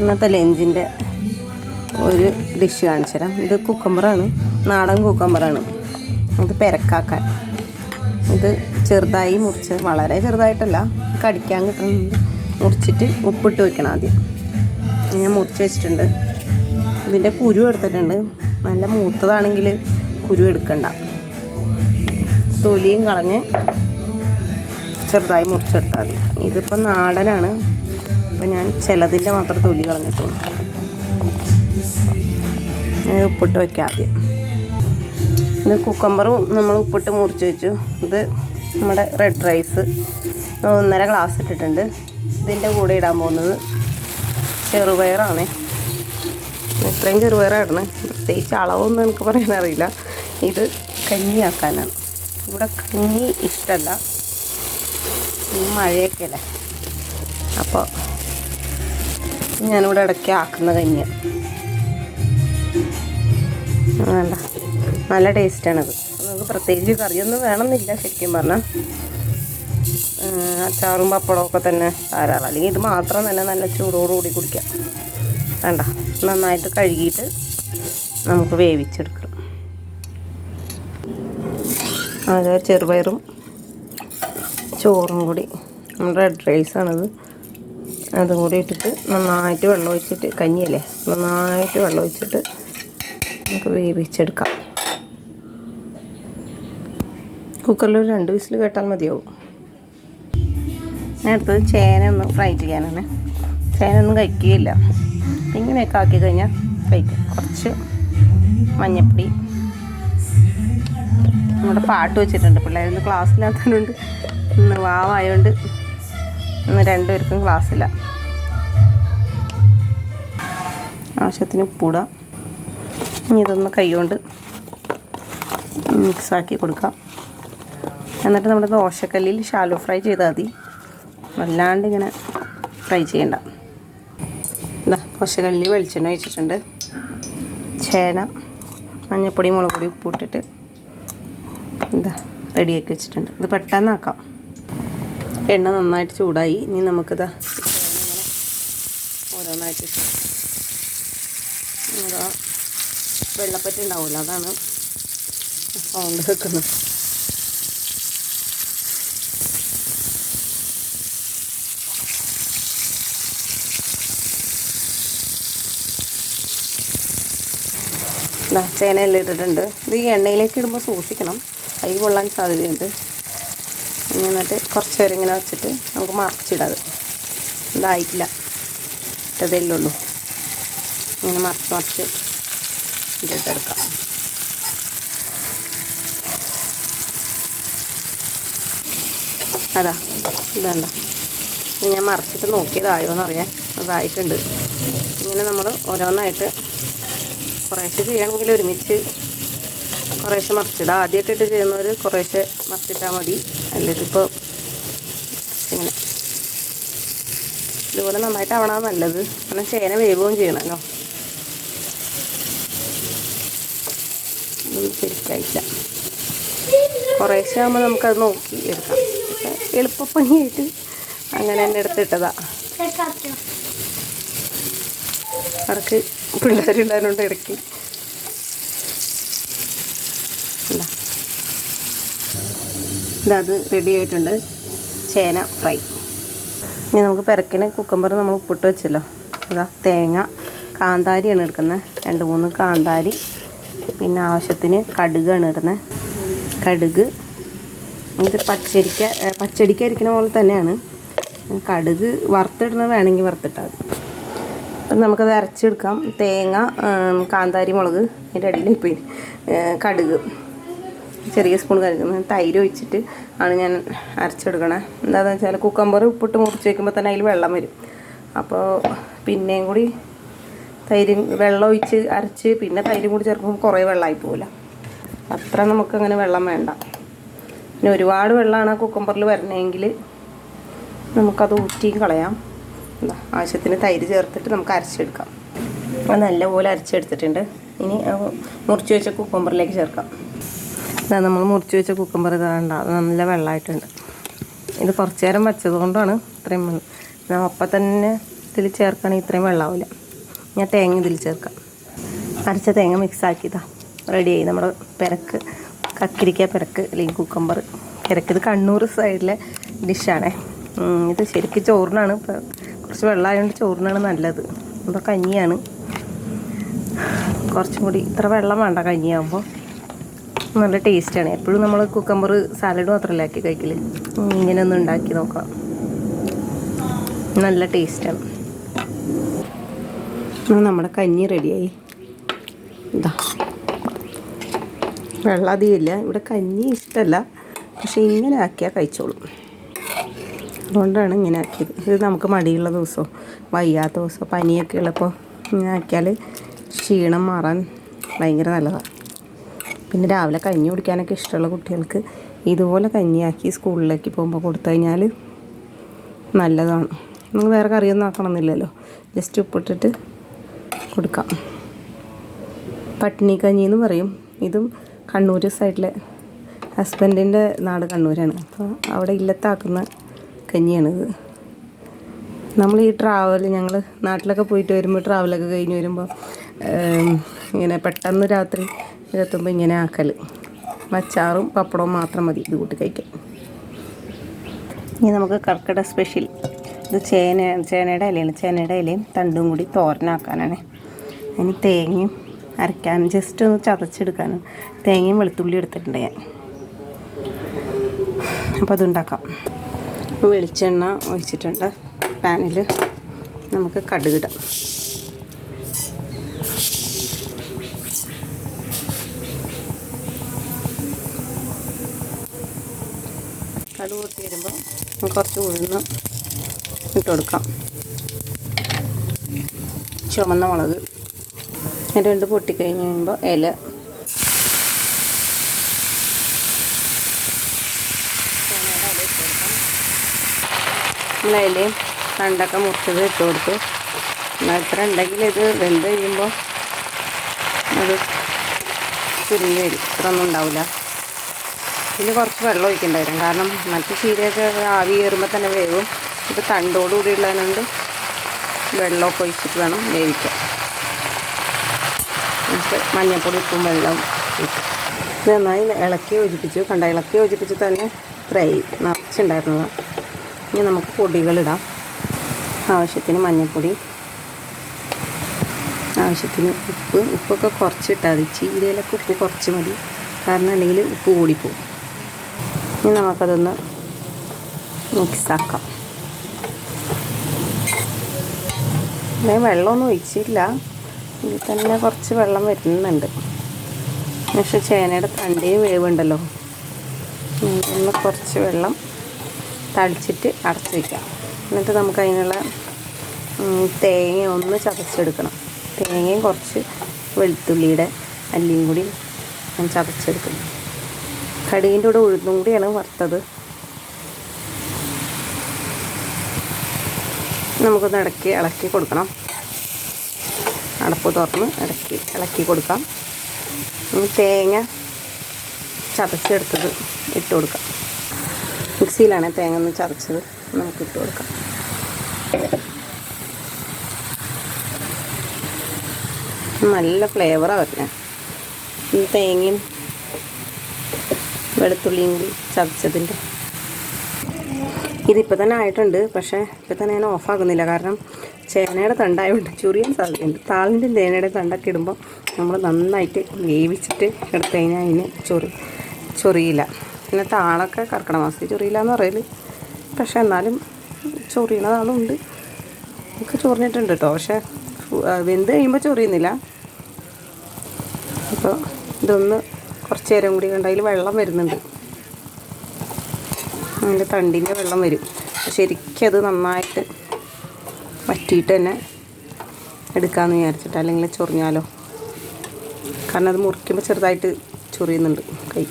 ഇന്നത്തെ ലഞ്ചിന്റെ ഒരു ഡിഷ് കാണിച്ചു തരാം. ഇത് കുക്കമ്പറാണ് നാടൻ കുക്കമ്പറാണ് ഇത് പെരക്കാക്കാൻ. ഇത് ചെറുതായി മുറിച്ച് വളരെ ചെറുതായിട്ടല്ല കടിക്കാൻ കിട്ടുന്നുണ്ട് മുറിച്ചിട്ട് ഉപ്പിട്ട് വെക്കണം ആദ്യം. ഞാൻ മുറിച്ച് വെച്ചിട്ടുണ്ട്. ഇതിന്റെ കുരു എടുത്തിട്ടുണ്ട്. നല്ല മൂത്തതാണെങ്കിൽ കുരു എടുക്കണ്ട. തൊലിയും കളഞ്ഞ് ചെറുതായി മുറിച്ചെടുത്താൽ മതി. ഇതിപ്പോൾ നാടനാണ്. അപ്പം ഞാൻ ചിലതിന്റെ മാത്രം തൊലി കളഞ്ഞിട്ടുള്ളൂ ഞാൻ ഉപ്പിട്ട് വയ്ക്കാം ആദ്യം. ഇത് കുക്കമ്പറും നമ്മൾ ഉപ്പിട്ട് മുറിച്ച് വെച്ചു. ഇത് നമ്മുടെ റെഡ് റൈസ് ഒന്നര ഗ്ലാസ് ഇട്ടിട്ടുണ്ട്. ഇതിന്റെ കൂടെ ഇടാൻ പോകുന്നത് ചെറുപയറാണ്. ഇത്രയും ചെറുപയറാണ് പ്രത്യേകിച്ച് അളവൊന്നും എനിക്ക് പറയാൻ അറിയില്ല. ഇത് കഞ്ഞിയാക്കാനാണ്. ഇവിടെ കഞ്ഞി ഇഷ്ടമല്ല മഴയൊക്കെ അല്ലേ? അപ്പോൾ ഞാനിവിടെ ഇടയ്ക്ക് ആക്കുന്ന കഞ്ഞിയാണ് വേണ്ട നല്ല ടേസ്റ്റാണത്. നമുക്ക് പ്രത്യേകിച്ച് കറിയൊന്നും വേണമെന്നില്ല ശരിക്കും പറഞ്ഞാൽ അച്ചാറും പപ്പടവും ഒക്കെ തന്നെ ധാരാളം. അല്ലെങ്കിൽ ഇത് മാത്രം തന്നെ നല്ല ചൂടോടുകൂടി കുടിക്കാം. വേണ്ട നന്നായിട്ട് കഴുകിയിട്ട് നമുക്ക് വേവിച്ചെടുക്കാം. അത് ചെറുപയറും ചോറും കൂടി. നമ്മുടെ റെഡ് റൈസാണത്. അതും കൂടി ഇട്ടിട്ട് നന്നായിട്ട് വെള്ളം ഒഴിച്ചിട്ട് കഞ്ഞിയല്ലേ? നന്നായിട്ട് വെള്ളം ഒഴിച്ചിട്ട് നമുക്ക് വേവിച്ചെടുക്കാം. കുക്കറിൽ ഒരു രണ്ട് വിസിൽ കേട്ടാൽ മതിയാവും. അടുത്തത് ചേന ഒന്ന് ഫ്രൈ ചെയ്യാനാണ്. ചേന ഒന്നും കഴിക്കുകയില്ല. ഇങ്ങനെയൊക്കെ ആക്കി കഴിഞ്ഞാൽ കഴിക്കാം. കുറച്ച് മഞ്ഞപ്പൊടി. നമ്മുടെ പാട്ട് വെച്ചിട്ടുണ്ട്. പിള്ളേരൊന്ന് ക്ലാസ്സിലാത്തതുകൊണ്ട് വാവായതുകൊണ്ട് ഇന്ന് രണ്ടുപേർക്കും ക്ലാസ്സില്ല. ആവശ്യത്തിന് ഉപ്പിടാം ഇനി ഇതൊന്ന് കൈകൊണ്ട് മിക്സാക്കി കൊടുക്കാം. എന്നിട്ട് നമ്മുടെ ദോശക്കല്ലിൽ ഷാലോ ഫ്രൈ ചെയ്താൽ മതി. വല്ലാണ്ട് ഇങ്ങനെ ഫ്രൈ ചെയ്യണ്ട. ഇതാ ദോശക്കല്ലിൽ വെളിച്ചെണ്ണ ഒഴിച്ചിട്ടുണ്ട്. ചേന മഞ്ഞപ്പൊടി മുളക് പൊടി ഉപ്പ് ഇട്ടിട്ട് ഇതാ റെഡിയാക്കി വെച്ചിട്ടുണ്ട്. ഇത് പെട്ടെന്നാക്കാം. എണ്ണ നന്നായിട്ട് ചൂടായി. ഇനി നമുക്കിതാ ഓരോന്നായിട്ട് വെള്ളപ്പറ്റി ഉണ്ടാവില്ല അതാണ് സൗണ്ട് വെക്കുന്നത്. ചേനയെല്ലാം ഇട്ടിട്ടുണ്ട്. ഇത് ഈ എണ്ണയിലേക്ക് ഇടുമ്പോൾ സൂക്ഷിക്കണം. കൈ കൊള്ളാൻ സാധ്യതയുണ്ട്. ഇനി എന്നിട്ട് കുറച്ച് നേരം ഇങ്ങനെ വെച്ചിട്ട് നമുക്ക് മറച്ചിടാം ഇതായിട്ടില്ല. ഇട്ടതേ ഉള്ളൂ ഇങ്ങനെ മറച്ച് മറച്ച് ഇട്ടെടുക്കാം അതാ ഇതല്ല ഞാൻ മറച്ചിട്ട് നോക്കിയതായോ എന്നറിയാൻ അതായിട്ടുണ്ട്. ഇങ്ങനെ നമ്മൾ ഓരോന്നായിട്ട് കുറേശ്ശെ ചെയ്യണമെങ്കിൽ ഒരുമിച്ച് കുറേശ്ശെ മറിച്ചിടാം. ആദ്യമൊക്കെ ഇട്ട് ചെയ്യുന്നവർ കുറേശ്ശെ മറിച്ചിട്ടാൽ മതി. അല്ലെങ്കിൽ ഇപ്പോൾ ഇങ്ങനെ. ഇതുപോലെ നന്നായിട്ട് ആവണ നല്ലത്. കാരണം ചേന വേവുകയും ചെയ്യണമല്ലോ ശരിക്കായില്ല. കുറേശ്ശെ ആകുമ്പോൾ നമുക്കത് നോക്കി എടുക്കാം. പക്ഷേ എളുപ്പപ്പണിയായിട്ട് അങ്ങനെ തന്നെ എടുത്തിട്ടതാ അവർക്ക് പിള്ളേരുണ്ടായതുകൊണ്ട് ഇടയ്ക്ക് ഇതത് റെഡി ആയിട്ടുണ്ട്. ചേന ഫ്രൈ ഇനി നമുക്ക് പെരക്കിന് കുക്കമ്പർ നമ്മൾ ഉപ്പിട്ട് വെച്ചല്ലോ. ഇതാ തേങ്ങ കാന്താരിയാണ് എടുക്കുന്നത് രണ്ട് മൂന്ന് കാന്താരി. പിന്നെ ആവശ്യത്തിന് കടുകാണ് ഇടുന്നത് കടുക്. ഇത് പച്ചരിക്ക പച്ചടിക്ക അരിക്കുന്ന പോലെ തന്നെയാണ്. കടുക് വറുത്തിടുന്നത് വേണമെങ്കിൽ വറുത്തിട്ടാൽ അപ്പം നമുക്കത് അരച്ചെടുക്കാം. തേങ്ങ കാന്താരി മുളക്. അതിന്റെ അടിയിൽ പോയി. കടുക്. ചെറിയ സ്പൂൺ കരുതുന്നത് തൈര് ഒഴിച്ചിട്ട് ആണ് ഞാൻ അരച്ചെടുക്കണത് എന്താണെന്ന് വെച്ചാൽ കുക്കമ്പർ ഉപ്പിട്ട് മുറിച്ച് വയ്ക്കുമ്പോൾ തന്നെ അതിൽ വെള്ളം വരും. അപ്പോൾ പിന്നെയും കൂടി തൈര് വെള്ളം ഒഴിച്ച് അരച്ച് പിന്നെ തൈരും കൂടി ചേർക്കുമ്പോൾ കുറേ വെള്ളമായി പോകില്ല അത്ര നമുക്കങ്ങനെ വെള്ളം വേണ്ട. പിന്നെ ഒരുപാട് വെള്ളമാണ് കുക്കമ്പറിൽ വരണമെങ്കിൽ നമുക്കത് ഊറ്റിയും കളയാം. ആവശ്യത്തിന് തൈര് ചേർത്തിട്ട് നമുക്ക് അരച്ചെടുക്കാം. അത് നല്ലപോലെ അരച്ചെടുത്തിട്ടുണ്ട്. ഇനി മുറിച്ച് വെച്ച കുക്കമ്പറിലേക്ക് ചേർക്കാം. ഇതാ നമ്മൾ മുറിച്ച് വെച്ച കുക്കുംബർ ഇതാണ്ട നല്ല വെള്ളമായിട്ടുണ്ട് ഇത് കുറച്ച് നേരം വെച്ചത് കൊണ്ടാണ് ഇത്രയും വെള്ളം. അപ്പം തന്നെ ഇതിൽ ചേർക്കുകയാണെങ്കിൽ ഇത്രയും വെള്ളമാവില്ല ഞാൻ തേങ്ങ ഇതിൽ ചേർക്കാം. അരച്ച തേങ്ങ മിക്സ് ആക്കിയതാ. ആയി. നമ്മുടെ പെരക്ക് കക്കിരിക്ക പെരക്ക് അല്ലെങ്കിൽ കുക്കമ്പർ. പെരക്ക് ഇത് കണ്ണൂർ സൈഡിലെ ഡിഷാണേ ഇത് ശരിക്കും ചോറിനാണ്. കുറച്ച് വെള്ളമായതുകൊണ്ട് ചോറിനാണ് നല്ലത്. ഇപ്പോൾ കഞ്ഞിയാണ്. കുറച്ചും കൂടി ഇത്ര വെള്ളം വേണ്ട കഞ്ഞിയാകുമ്പോൾ നല്ല ടേസ്റ്റാണ്. എപ്പോഴും നമ്മൾ കുക്കമ്പർ സാലഡ് മാത്രമല്ല ആക്കി കഴിക്കൽ? ഇങ്ങനെ ഒന്ന് ഉണ്ടാക്കി നോക്കാം. നല്ല ടേസ്റ്റാണ്. നമ്മുടെ കഞ്ഞി റെഡിയായി. ഇതാ. വെള്ളം അധികമില്ല ഇവിടെ കഞ്ഞി ഇഷ്ടമല്ല പക്ഷെ ഇങ്ങനെ ആക്കിയാൽ കഴിച്ചോളും. അതുകൊണ്ടാണ് ഇങ്ങനെ ആക്കിയത്. ഇത് നമുക്ക് മടിയുള്ള ദിവസം വയ്യാത്ത ദിവസം പനിയൊക്കെ ഉള്ളപ്പോൾ ഇങ്ങനെ ആക്കിയാൽ ക്ഷീണം മാറാൻ ഭയങ്കര നല്ലതാണ് പിന്നെ രാവിലെ കഞ്ഞി കുടിക്കാനൊക്കെ ഇഷ്ടമുള്ള കുട്ടികൾക്ക് ഇതുപോലെ കഞ്ഞിയാക്കി സ്കൂളിലേക്ക് പോകുമ്പോൾ കൊടുത്തു കഴിഞ്ഞാൽ നല്ലതാണ്. നിങ്ങൾ വേറെ കറിയൊന്നും ആക്കണമെന്നില്ലല്ലോ. ജസ്റ്റ് ഉപ്പിട്ടിട്ട് കൊടുക്കാം. പട്ടിണി കഞ്ഞി എന്ന് പറയും. ഇതും കണ്ണൂർ സൈഡിലെ ഹസ്ബൻഡിന്റെ നാട് കണ്ണൂരാണ്. അപ്പോൾ അവിടെ ഇല്ലത്താക്കുന്ന കഞ്ഞിയാണിത്. നമ്മൾ ഈ ട്രാവൽ ഞങ്ങൾ നാട്ടിലൊക്കെ പോയിട്ട് വരുമ്പോൾ ട്രാവലൊക്കെ കഴിഞ്ഞ് വരുമ്പോൾ ഇങ്ങനെ പെട്ടെന്ന് രാത്രി എത്തുമ്പോൾ ഇങ്ങനെ ആക്കൽ അച്ചാറും പപ്പടവും മാത്രം മതി ഇത് കൂട്ടി കഴിക്കാൻ. ഇനി നമുക്ക് കർക്കിടക സ്പെഷ്യൽ ഇത് ചേന ചേനയുടെ ഇലയാണ് ചേനയുടെ ഇലയും തണ്ടും കൂടി തോരനാക്കാനാണ്. അതിന് തേങ്ങയും അരയ്ക്കാനും ജസ്റ്റ് ഒന്ന് ചതച്ചെടുക്കാനും തേങ്ങയും വെളുത്തുള്ളി എടുത്തിട്ടുണ്ട് ഞാൻ. അപ്പോൾ അതുണ്ടാക്കാം വെളിച്ചെണ്ണ ഒഴിച്ചിട്ടുണ്ട്. പാനിൽ നമുക്ക് കടുകിടാം കുറച്ച് ഉഴുന്ന് ഇട്ട് കൊടുക്കാം ചുമന്ന മുളക് രണ്ട് പൊട്ടിക്കഴിഞ്ഞ് കഴിയുമ്പോൾ ഇല. നമ്മളതിൽ കണ്ടൊക്കെ മുറിച്ചത് ഇട്ട് കൊടുത്തു ഇത്ര ഉണ്ടെങ്കിൽ ഇത് വെന്ത് കഴിയുമ്പോൾ അത് ചുരുങ്ങി വരും. ഇത്ര ഒന്നും ഉണ്ടാവില്ല. ഇതിന് കുറച്ച് വെള്ളം ഒഴിക്കേണ്ടി കാരണം മറ്റു ചീരയൊക്കെ ആവി കയറുമ്പോൾ തന്നെ വേവും. ഇത് തണ്ടോട് കൂടി ഉള്ളതിനുണ്ട് വെള്ളമൊക്കെ ഒഴിച്ചിട്ട് വേണം വേവിക്കാൻ. എന്നിട്ട് മഞ്ഞൾപ്പൊടി ഉപ്പും വെള്ളം ഇട്ട് നന്നായി ഇളക്കി യോജിപ്പിച്ചു. കണ്ട? ഇളക്കി യോജിപ്പിച്ച് തന്നെ ഫ്രൈ നിറച്ചുണ്ടായിരുന്നതാണ് ഇനി നമുക്ക് പൊടികളിടാം ആവശ്യത്തിന് മഞ്ഞൾപ്പൊടി ആവശ്യത്തിന് ഉപ്പ്. ഉപ്പൊക്കെ കുറച്ചിട്ടാൽ മതി. ചീരയിലൊക്കെ ഉപ്പ് കുറച്ച് മതി. കാരണം അല്ലെങ്കിൽ ഉപ്പ് കൂടിപ്പോവും. ഇനി നമുക്കതൊന്ന് മിക്സാക്കാം. വെള്ളമൊന്നും ഒഴിച്ചില്ല. ഇതിൽ തന്നെ കുറച്ച് വെള്ളം വരുന്നുണ്ട്. പക്ഷെ ചേനയുടെ തണ്ടയും വേവുണ്ടല്ലോ. ഒന്ന് കുറച്ച് വെള്ളം തളിച്ചിട്ട് അടച്ച് വയ്ക്കാം എന്നിട്ട് നമുക്ക് അതിനുള്ള ഉം, തേങ്ങ ഒന്ന് ചതച്ചെടുക്കണം. തേങ്ങയും കുറച്ച് വെളുത്തുള്ളിയുടെ അല്ലിയും കൂടി ചതച്ചെടുക്കണം കടുകിന്റെ കൂടെ ഉഴുന്നും കൂടിയാണ് വറുത്തത്. നമുക്കൊന്ന് ഇടയ്ക്ക് ഇളക്കി കൊടുക്കണം. അടപ്പ് തുറന്ന് ഇടയ്ക്ക് ഇളക്കി കൊടുക്കാം. തേങ്ങ ചതച്ചെടുത്തത് ഇട്ട് കൊടുക്കാം. മിക്സിയിലാണ് തേങ്ങ ഒന്ന് ചതച്ചത്. നമുക്ക് ഇട്ട് കൊടുക്കാം. നല്ല ഫ്ലേവറാണ് വരുന്നത്. തേങ്ങയും വെളുത്തുള്ളിയും ചതച്ചതിന്റെ. ഇതിപ്പോൾ തന്നെ ആയിട്ടുണ്ട് പക്ഷേ ഇപ്പം തന്നെ ഞാൻ ഓഫാക്കുന്നില്ല കാരണം ചേനയുടെ തണ്ടായതുകൊണ്ട് ചുറിയാൻ സാധ്യതയുണ്ട് താളിന്റെ ചേനയുടെ തണ്ടൊക്കെ ഇടുമ്പോൾ നമ്മൾ നന്നായിട്ട് വേവിച്ചിട്ട് എടുത്തു കഴിഞ്ഞാൽ അതിന് ചൊറി ചൊറിയില്ല. പിന്നെ താളൊക്കെ കർക്കിടക മാസത്തിൽ ചൊറിയില്ല എന്ന് പറയൽ. പക്ഷേ എന്നാലും ചൊറിയണതാളുണ്ട് ഒക്കെ ചൊറിഞ്ഞിട്ടുണ്ട് കേട്ടോ പക്ഷേ വെന്ത് കഴിയുമ്പോൾ ചൊറിയുന്നില്ല. അപ്പോൾ ഇതൊന്ന് കുറച്ച് നേരം കൂടി കണ്ട അതിൽ വെള്ളം വരുന്നുണ്ട്. അതിന്റെ തണ്ടിന്റെ വെള്ളം വരും. ശരിക്കും അത് നന്നായിട്ട് വറ്റിയിട്ട് തന്നെ എടുക്കാമെന്ന് വിചാരിച്ചിട്ട് അല്ലെങ്കിൽ ചൊറിഞ്ഞാലോ. കാരണം അത് മുറിക്കുമ്പോൾ ചെറുതായിട്ട് ചൊറിയുന്നുണ്ട് കൈ.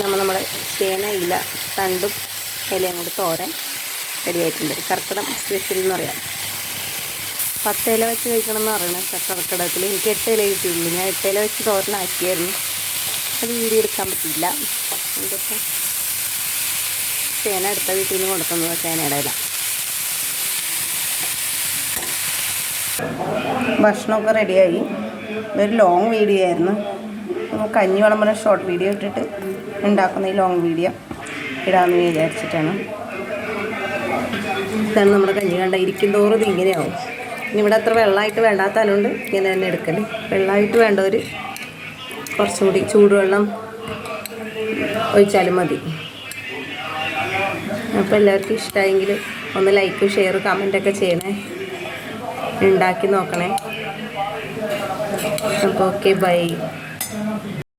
നമ്മൾ നമ്മുടെ ചേന ഇല തണ്ടും ഇലയും കൂടി തോരൻ റെഡിയായിട്ടുണ്ട് കർക്കിടം സ്പെഷ്യൽ എന്ന് പറയാം. പത്ത് ഇല വെച്ച് കഴിക്കണം എന്ന് പറയണത് കർക്കിടകത്തിൽ എനിക്ക് എട്ട് ഇല കിട്ടിയുള്ളൂ ഞാൻ എട്ട് ഇല വെച്ച് തോരനാക്കിയായിരുന്നു. അത് വീഡിയോ എടുക്കാൻ പറ്റില്ല എന്തൊക്കെ? ചേന അടുത്ത വീട്ടിൽ നിന്ന് കൊടുക്കുന്നത് ചേനയുടെ ഇല. ഭക്ഷണമൊക്കെ റെഡിയായി. ഇതൊരു ലോങ് വീഡിയോ ആയിരുന്നു. കഞ്ഞി വിളമ്പുന്ന ഷോർട്ട് വീഡിയോ ഇട്ടിട്ട് ഉണ്ടാക്കുന്ന ഈ ലോങ് വീഡിയോ ഇടാമെന്ന് വിചാരിച്ചിട്ടാണ്. ഇതാണ് നമ്മുടെ കഞ്ഞി. കണ്ട ഇരിക്കും തോറും ഇങ്ങനെയാവും. ഇവിടെ അത്ര വെള്ളമായിട്ട് വേണ്ടാത്തതുകൊണ്ട് ഇങ്ങനെ തന്നെ എടുക്കൽ. വെള്ളമായിട്ട് വേണ്ടവർ കുറച്ചുകൂടി ചൂടുവെള്ളം ഒഴിച്ചാലും മതി. അപ്പോൾ എല്ലാവർക്കും ഇഷ്ടമായെങ്കിൽ ഒന്ന് ലൈക്ക് ഷെയർ കമന്റൊക്കെ ചെയ്യണേ. ഉണ്ടാക്കി നോക്കണേ. അപ്പോൾ ഓക്കെ ബൈ